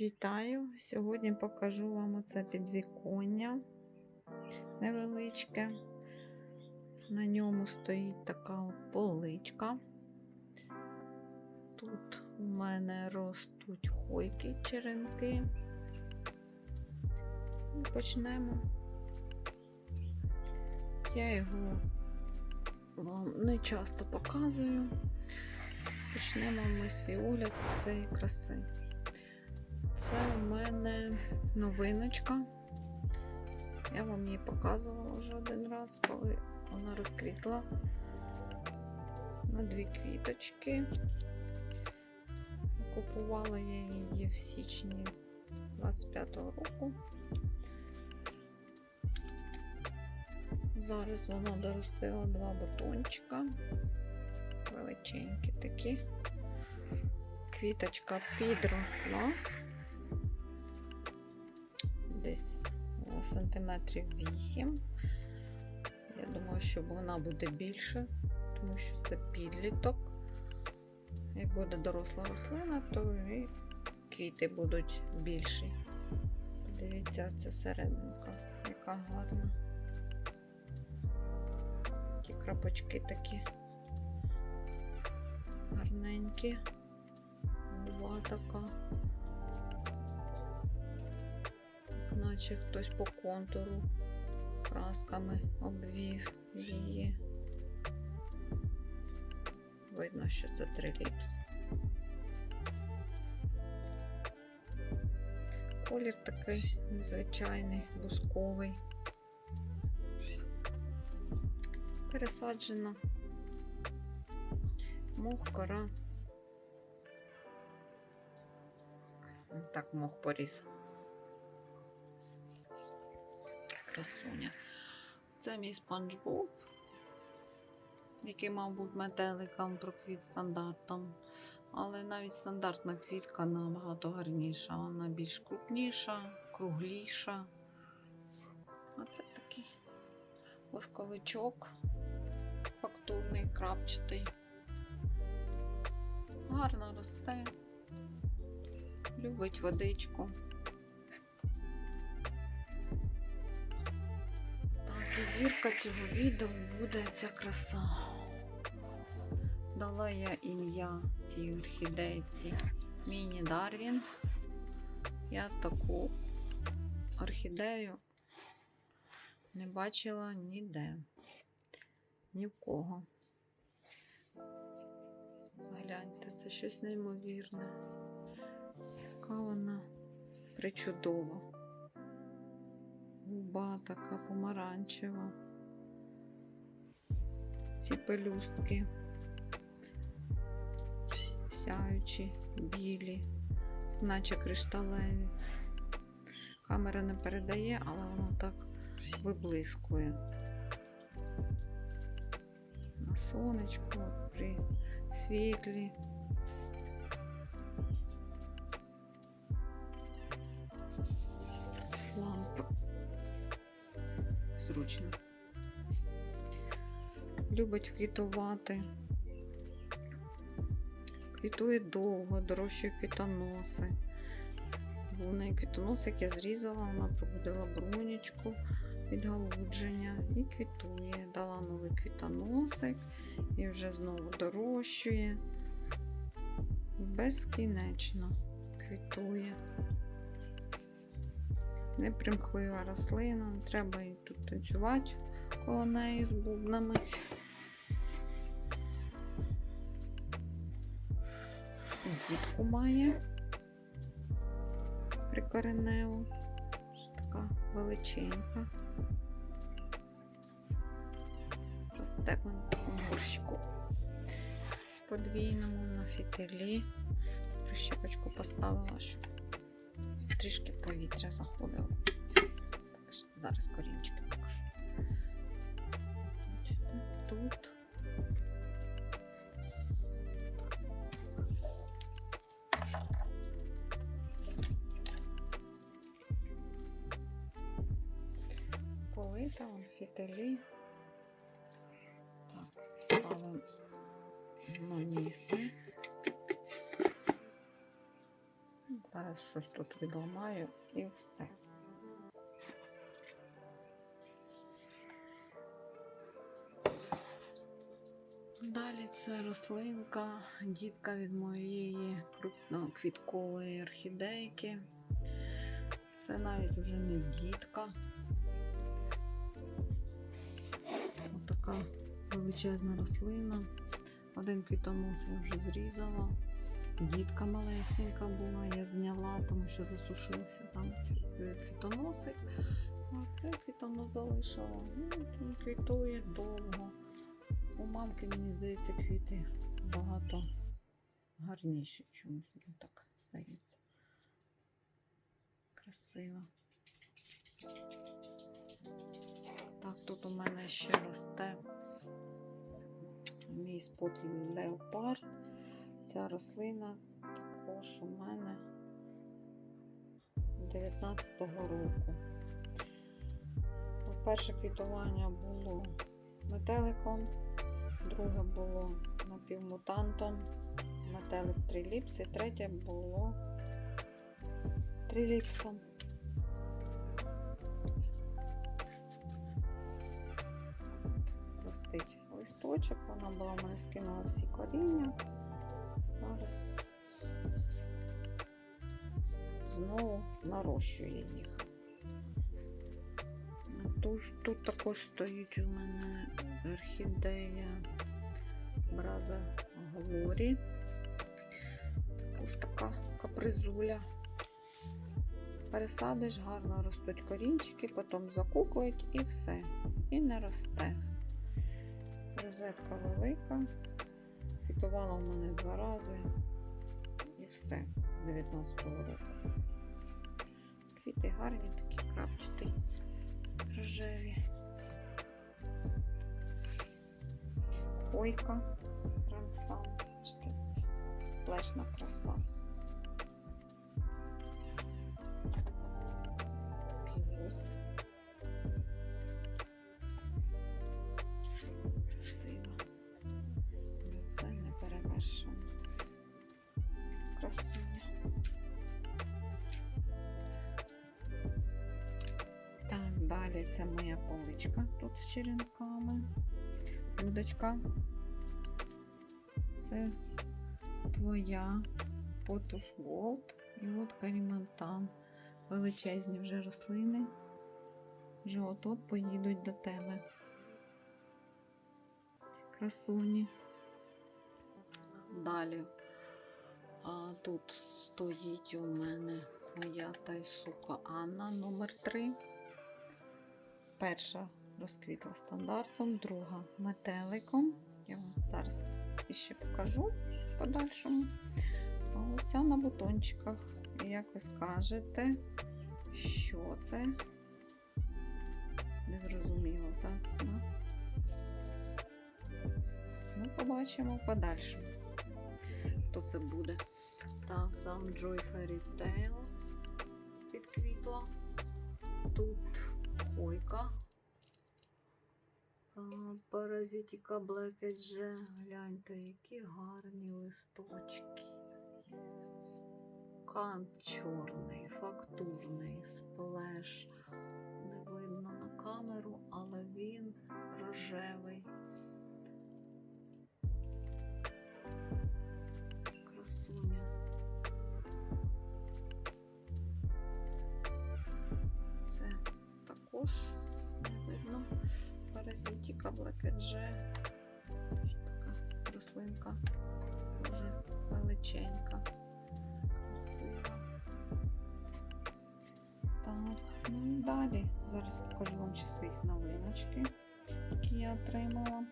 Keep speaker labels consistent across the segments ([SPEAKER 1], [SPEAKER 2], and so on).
[SPEAKER 1] Вітаю! Сьогодні покажу вам оце підвіконня невеличке. На ньому стоїть така поличка. Тут у мене ростуть хойки, черенки. І почнемо. Я його вам не часто показую. Почнемо ми свій огляд з цієї краси. Це у мене новиночка. Я вам її показувала вже один раз, коли вона розквітла на дві квіточки. Купувала я її в січні 25-го року. Зараз вона доростила два бутончика. Величенькі такі. Квіточка підросла десь е, сантиметрів 8. Я думаю, що вона буде більше, тому що це підліток. Як буде доросла рослина, то і квіти будуть більші. Дивіться, це серединка, яка гарна. Ті крапочки такі гарненькі. Губа така. Наче хтось по контуру красками обвів її. Видно, що це триліпс. Колір такий незвичайний, бусковий. Пересаджена мох, кора. Так, мох поріс. Красуня. Це мій спанч Боб, який мав бути метеликом проквіт стандартом. Але навіть стандартна квітка набагато гарніша. Вона більш крупніша, кругліша. А це такий восковичок, фактурний, крапчатий. Гарно росте, любить водичку. І зірка цього відео буде ця краса. Дала я ім'я цій орхідейці Міні Дарвін. Я таку орхідею не бачила ніде, ні в кого. Гляньте, це щось неймовірне. Яка вона причудова. Губа така помаранчева. Ці пелюстки сяючі, білі, наче кришталеві. Камера не передає, але воно так виблискує. На сонечку, при світлі. Зручно. Любить квітувати. Квітує довго, дорожчі квітоноси. У неї квітоносик, я зрізала, вона пробудила брунічку, відгалудження і квітує. Дала новий квітоносик і вже знову дорощує. Безкінечно квітує. Непримхлива рослина, треба їй тут танцювати коло неї з бубнами. Дітку має прикореневу, така величенька. Росте в мене в такому горщику подвійному на фітилі. Прищепочку поставила, щоб трішки повітря заходило. Зараз корінчики покажу. Тут. Полита, фітилі. Зараз щось тут відламаю і все. Далі це рослинка, дітка від моєї крупноквіткової орхідейки. Це навіть уже не дітка. Отака величезна рослина. Один квітонос я вже зрізала. Дітка малесенька була, я зняла, тому що засушився там цей квітоносик. А цей квітонос залишила. Ну, квітує довго. У мамки, мені здається, квіти багато гарніші. Чомусь мені так здається. Красиво. Так, тут у мене ще росте мій спотлій леопард. Ця рослина також у мене 19-го року. Перше квітування було метеликом, друге було напівмутантом, метелик триліпс, і третє було триліпсом. Ростить листочок, вона була в мене скинула всі коріння. Зараз знову нарощує їх. Тож, тут також стоїть у мене орхідея Браза Глорі. Також така капризуля. Пересадиш, гарно ростуть корінчики, потім закуклить і все. І не росте. Розетка велика. Квітувала в мене два рази. І все з 19-го року. Квіти гарні, такі крапчаті, рожеві. Ойка, рансан, сплешна краса. Це моя поличка тут з черенками. Удочка. Це твоя Pot of Gold і от карімантан. Величезні вже рослини. Вже от-от поїдуть до тебе. Красуні. Далі. А тут стоїть у мене моя тайсука Анна номер 3 Перша розквітла стандартом, друга метеликом. Я вам зараз іще покажу в подальшому. А оця на бутончиках. І як ви скажете, що це? Не зрозуміло, так? Да? Ну, побачимо в подальшому. Хто це буде? Так, там Joy Fairy Tail підквітла. Тут Хойка. Паразитіка Блекедже. Гляньте, які гарні листочки. Кант чорний, фактурний, сплеш. Не видно на камеру, але він рожевий. Паразитіка Блакедже. Така рослинка дуже величенька, красива. Так, ну і далі. Зараз покажу вам ще свої новиночки, які я отримала.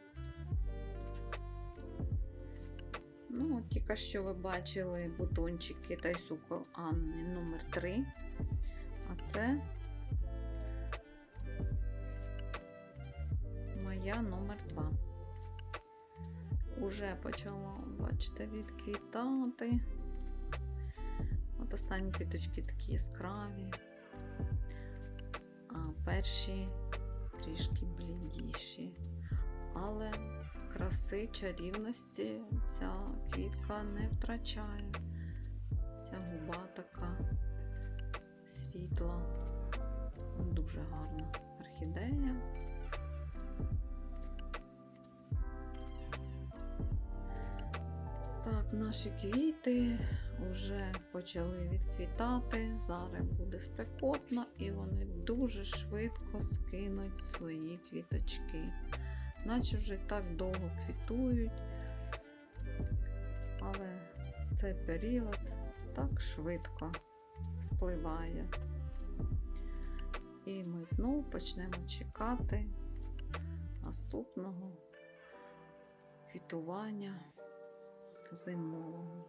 [SPEAKER 1] Ну, от тільки що ви бачили бутончики Тайсуко Анни номер 3 А це моя номер 2 Уже почала, бачите, відквітати. От останні квіточки такі яскраві, а перші трішки блідіші. Але краси, чарівності ця квітка не втрачає. Ця губа така світла. Дуже гарна орхідея. Так, наші квіти вже почали відквітати. Зараз буде спекотно і вони дуже швидко скинуть свої квіточки. Наче вже так довго квітують, але цей період так швидко спливає. І ми знову почнемо чекати наступного квітування зимового.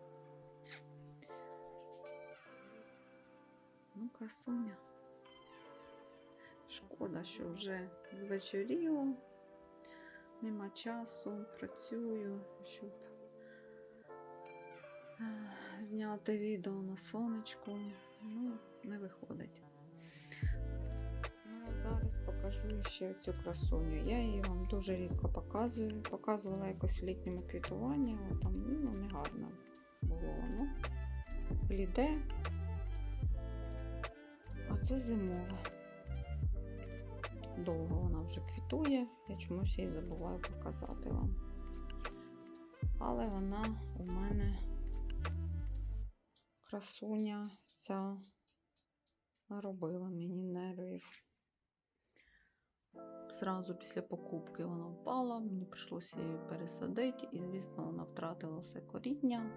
[SPEAKER 1] Ну, красуня. Шкода, що вже звечоріло, нема часу, працюю, щоб е, зняти відео на сонечку. Ну, не виходить. Ну, зараз покажу ще цю красуню. Я її вам дуже рідко показую. Показувала якось в літньому квітуванні, але там ну, не гарно було воно. Бліде. А це зимова. Довго вона вже квітує, я чомусь її забуваю показати вам. Але вона у мене красуня ця наробила мені нервів. Зразу після покупки вона впала, мені прийшлося її пересадити, і, звісно, вона втратила все коріння.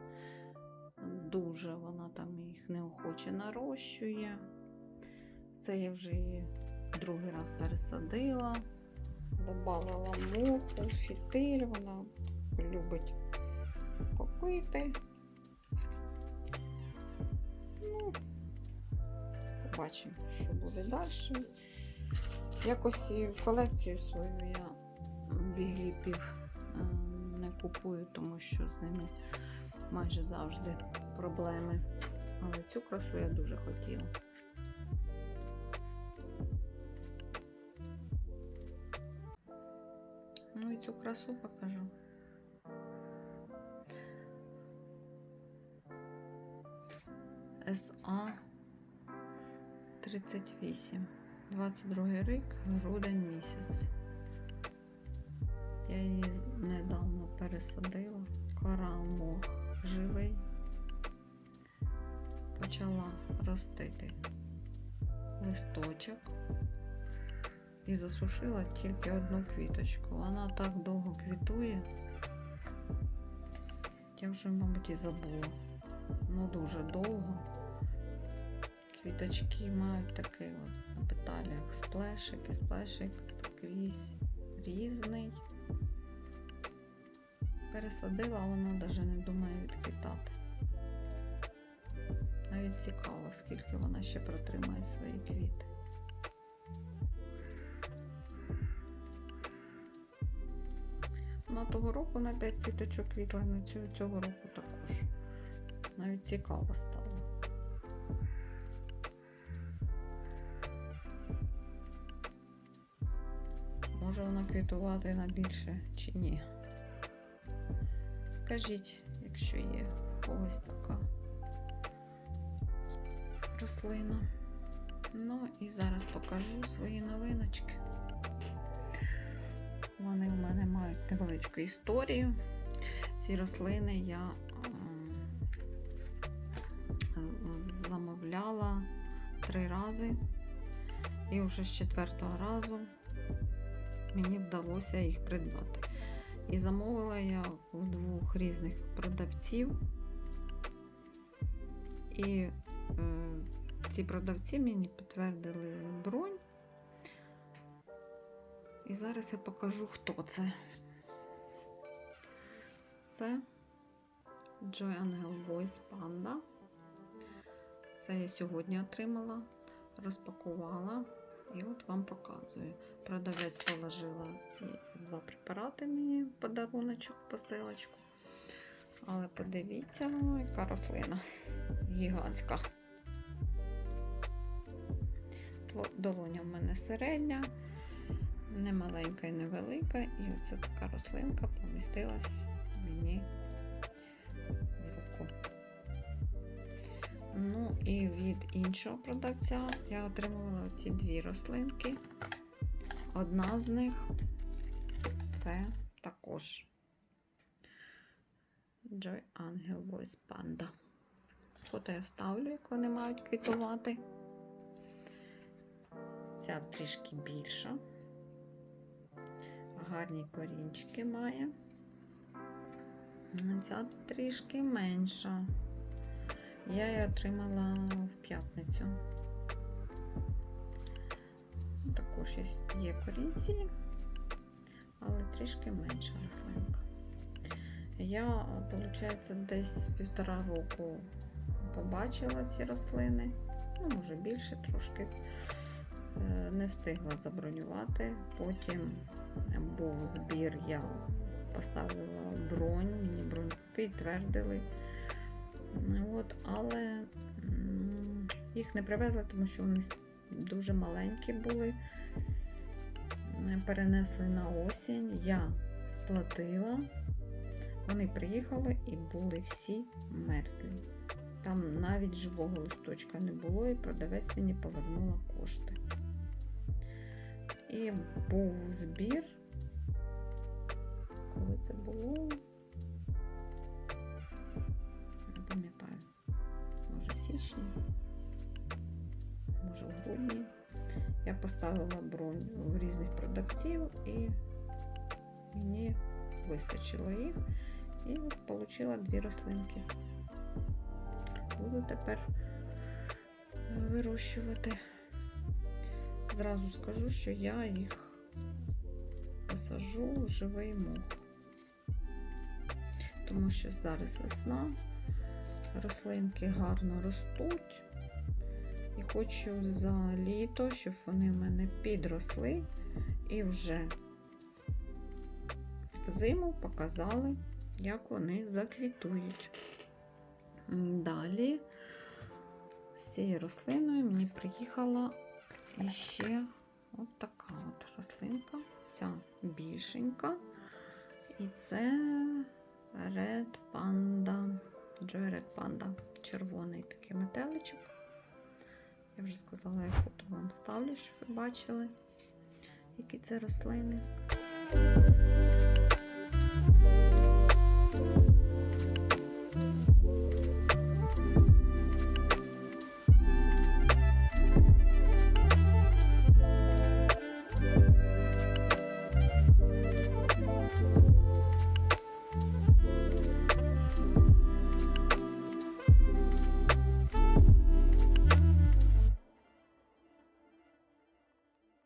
[SPEAKER 1] Дуже вона там їх неохоче нарощує. Це я вже її другий раз пересадила, додавала муху, фітиль, вона любить попити. Ну, побачимо, що буде далі. Якось і колекцію свою я бігліпів е, не купую, тому що з ними майже завжди проблеми. Але цю красу я дуже хотіла. Ну і цю красу покажу. СА 38. 22 рік, грудень місяць. Я її недавно пересадила. Корал мох живий. Почала ростити листочок і засушила тільки одну квіточку. Вона так довго квітує. Я вже, мабуть, і забула. Ну, дуже довго. Квіточки мають такий от на петалі, як сплешик, і сплешик скрізь різний. Пересадила, вона навіть не думає відквітати. Навіть цікаво, скільки вона ще протримає свої квіти. На того року на 5 квіточок квітла, на цього року також. Навіть цікаво стало. Може вона квітувати на більше чи ні? Скажіть, якщо є когось така рослина. Ну і зараз покажу свої новиночки. Вони у мене мають невеличку історію. Ці рослини я замовляла три рази, і вже з четвертого разу мені вдалося їх придбати. І замовила я у двох різних продавців. І е, ці продавці мені підтвердили бронь. І зараз я покажу, хто це. Це Joy Angel Voice Panda. Це я сьогодні отримала, розпакувала і от вам показую. Продавець положила ці два препарати мені подаруночок, посилочку. Але подивіться, яка рослина гігантська. Долоня в мене середня, не маленька і не велика, і оця така рослинка помістилась мені в руку. Ну, і від іншого продавця я отримувала ці дві рослинки. Одна з них це також Joy Angel Voice Panda. Фото я вставлю, як вони мають квітувати. Ця трішки більша. Гарні корінчики має. Ця трішки менша. Я її отримала в п'ятницю. Також є, корінці, але трішки менша рослинка. Я, виходить, десь півтора року побачила ці рослини, ну, може більше трошки. Е, Не встигла забронювати. Потім був збір, я поставила бронь, мені бронь підтвердили. От, але їх не привезли, тому що вони дуже маленькі були. Перенесли на осінь. Я сплатила. Вони приїхали і були всі мерзлі. Там навіть живого листочка не було, і продавець мені повернула кошти. І був збір. Коли це було? Не пам'ятаю. Може в січні, може в грудні. Я поставила бронь в різних продавців і мені вистачило їх. І от отримала дві рослинки. Буду тепер вирощувати. Зразу скажу, що я їх посажу в живий мох. Тому що зараз весна, рослинки гарно ростуть. І хочу за літо, щоб вони в мене підросли і вже взиму показали, як вони заквітують. Далі з цією рослиною мені приїхала іще от така от рослинка. Ця більшенька. І це Red Panda. Joy Red Panda. Червоний такий метеличок. Я вже сказала, я фото вам ставлю, щоб ви бачили, які це рослини.